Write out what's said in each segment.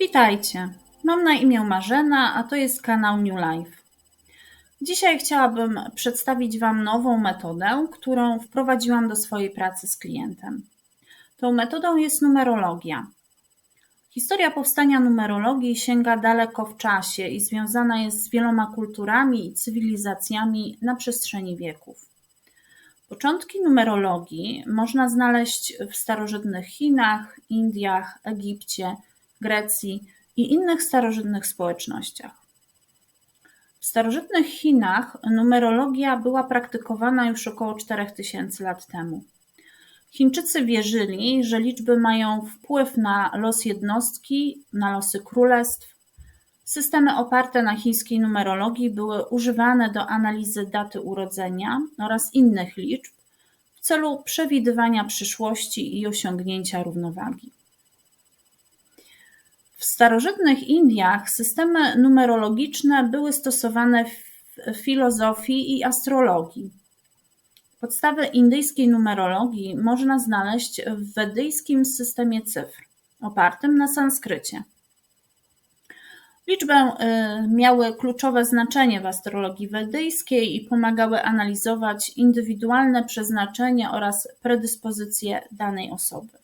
Witajcie. Mam na imię Marzena, a to jest kanał New Life. Dzisiaj chciałabym przedstawić Wam nową metodę, którą wprowadziłam do swojej pracy z klientem. Tą metodą jest numerologia. Historia powstania numerologii sięga daleko w czasie i związana jest z wieloma kulturami i cywilizacjami na przestrzeni wieków. Początki numerologii można znaleźć w starożytnych Chinach, Indiach, Egipcie, Grecji i innych starożytnych społecznościach. W starożytnych Chinach numerologia była praktykowana już około 4000 lat temu. Chińczycy wierzyli, że liczby mają wpływ na los jednostki, na losy królestw. Systemy oparte na chińskiej numerologii były używane do analizy daty urodzenia oraz innych liczb w celu przewidywania przyszłości i osiągnięcia równowagi. W starożytnych Indiach systemy numerologiczne były stosowane w filozofii i astrologii. Podstawy indyjskiej numerologii można znaleźć w wedyjskim systemie cyfr, opartym na sanskrycie. Liczby miały kluczowe znaczenie w astrologii wedyjskiej i pomagały analizować indywidualne przeznaczenie oraz predyspozycje danej osoby.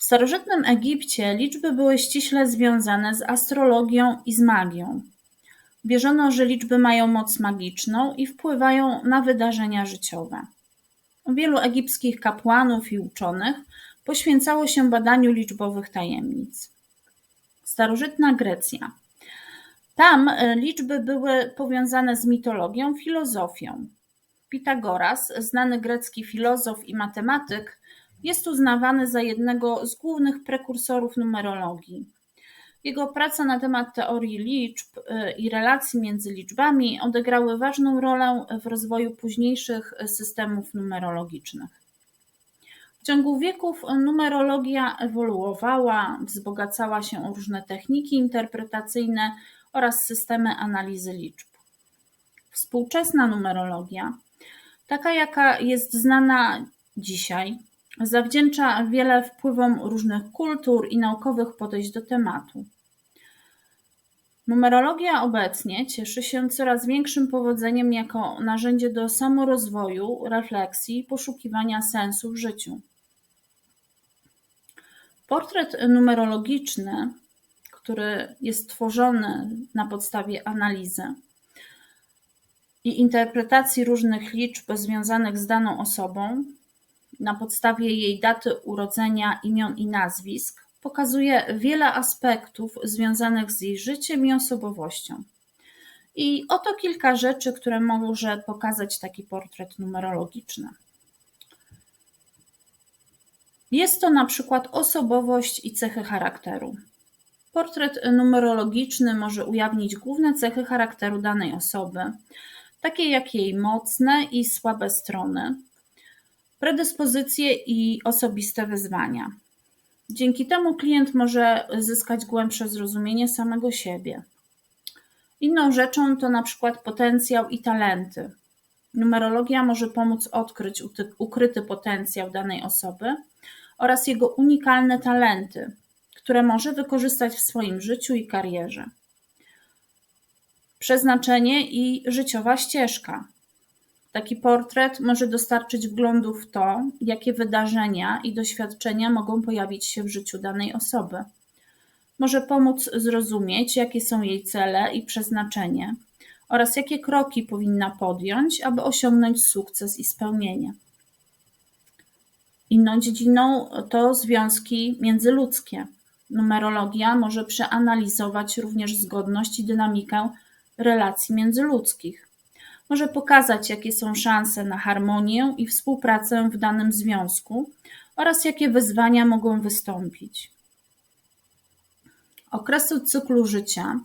W starożytnym Egipcie liczby były ściśle związane z astrologią i z magią. Wierzono, że liczby mają moc magiczną i wpływają na wydarzenia życiowe. Wielu egipskich kapłanów i uczonych poświęcało się badaniu liczbowych tajemnic. Starożytna Grecja. Tam e, liczby były powiązane z mitologią, filozofią. Pitagoras, znany grecki filozof i matematyk, jest uznawany za jednego z głównych prekursorów numerologii. Jego prace na temat teorii liczb y, i relacji między liczbami odegrały ważną rolę w rozwoju późniejszych systemów numerologicznych. W ciągu wieków numerologia ewoluowała, wzbogacała się o różne techniki interpretacyjne oraz systemy analizy liczb. Współczesna numerologia, taka jaka jest znana dzisiaj, Zawdzięcza wiele wpływom różnych kultur i naukowych podejść do tematu. Numerologia obecnie cieszy się coraz większym powodzeniem jako narzędzie do samorozwoju, refleksji i poszukiwania sensu w życiu. Portret numerologiczny, który jest tworzony na podstawie analizy i interpretacji różnych liczb związanych z daną osobą, na podstawie jej daty urodzenia, imion i nazwisk pokazuje wiele aspektów związanych z jej życiem i osobowością. I oto kilka rzeczy, które może pokazać taki portret numerologiczny. Jest to na przykład osobowość i cechy charakteru. Portret numerologiczny może ujawnić główne cechy charakteru danej osoby, takie jak jej mocne i słabe strony, predyspozycje i osobiste wyzwania. Dzięki temu klient może zyskać głębsze zrozumienie samego siebie. Inną rzeczą to na przykład potencjał i talenty. Numerologia może pomóc odkryć ukryty potencjał danej osoby oraz jego unikalne talenty, które może wykorzystać w swoim życiu i karierze. Przeznaczenie i życiowa ścieżka. Taki portret może dostarczyć wglądu w to, jakie wydarzenia i doświadczenia mogą pojawić się w życiu danej osoby. Może pomóc zrozumieć, jakie są jej cele i przeznaczenie oraz jakie kroki powinna podjąć, aby osiągnąć sukces i spełnienie. Inną dziedziną to związki międzyludzkie. Numerologia może przeanalizować również zgodność i dynamikę relacji międzyludzkich. Może pokazać, jakie są szanse na harmonię i współpracę w danym związku oraz jakie wyzwania mogą wystąpić. Okresy cyklu życia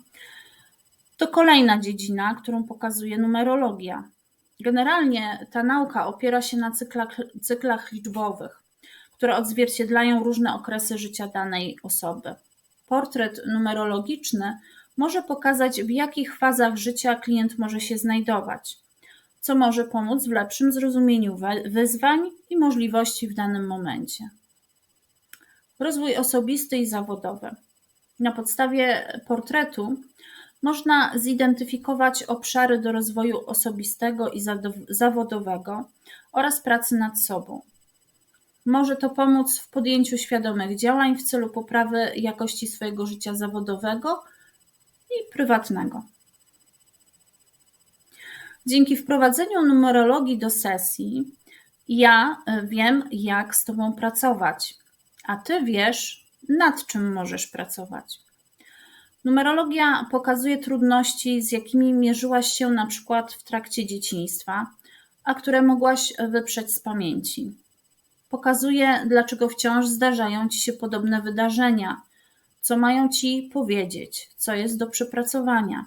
to kolejna dziedzina, którą pokazuje numerologia. Generalnie ta nauka opiera się na cyklach, cyklach liczbowych, które odzwierciedlają różne okresy życia danej osoby. Portret numerologiczny może pokazać, w jakich fazach życia klient może się znajdować, co może pomóc w lepszym zrozumieniu wyzwań i możliwości w danym momencie. Rozwój osobisty i zawodowy. Na podstawie portretu można zidentyfikować obszary do rozwoju osobistego i zawodowego oraz pracy nad sobą. Może to pomóc w podjęciu świadomych działań w celu poprawy jakości swojego życia zawodowego i prywatnego. Dzięki wprowadzeniu numerologii do sesji, ja wiem, jak z Tobą pracować, a Ty wiesz, nad czym możesz pracować. Numerologia pokazuje trudności, z jakimi mierzyłaś się na przykład w trakcie dzieciństwa, a które mogłaś wyprzeć z pamięci. Pokazuje, dlaczego wciąż zdarzają ci się podobne wydarzenia, co mają ci powiedzieć, co jest do przepracowania.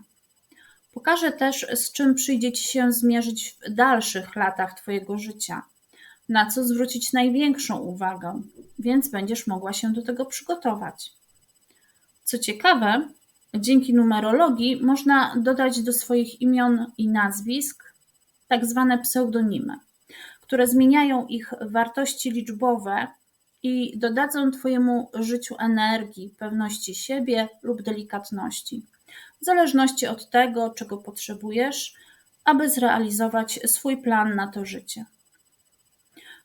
Pokaże też, z czym przyjdzie ci się zmierzyć w dalszych latach Twojego życia, na co zwrócić największą uwagę, więc będziesz mogła się do tego przygotować. Co ciekawe, dzięki numerologii można dodać do swoich imion i nazwisk tak zwane pseudonimy, które zmieniają ich wartości liczbowe i dodadzą Twojemu życiu energii, pewności siebie lub delikatności, w zależności od tego, czego potrzebujesz, aby zrealizować swój plan na to życie.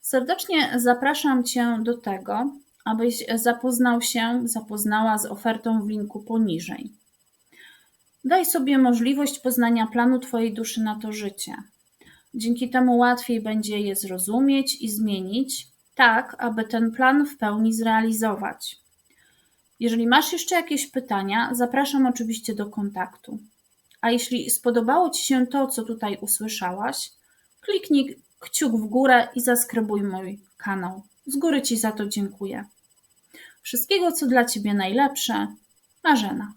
Serdecznie zapraszam Cię do tego, abyś zapoznał się, zapoznała z ofertą w linku poniżej. Daj sobie możliwość poznania planu Twojej duszy na to życie. Dzięki temu łatwiej będzie je zrozumieć i zmienić, tak aby ten plan w pełni zrealizować. Jeżeli masz jeszcze jakieś pytania, zapraszam oczywiście do kontaktu. A jeśli spodobało Ci się to, co tutaj usłyszałaś, kliknij kciuk w górę i zaskrybuj mój kanał. Z góry Ci za to dziękuję. Wszystkiego, co dla Ciebie najlepsze. Marzena.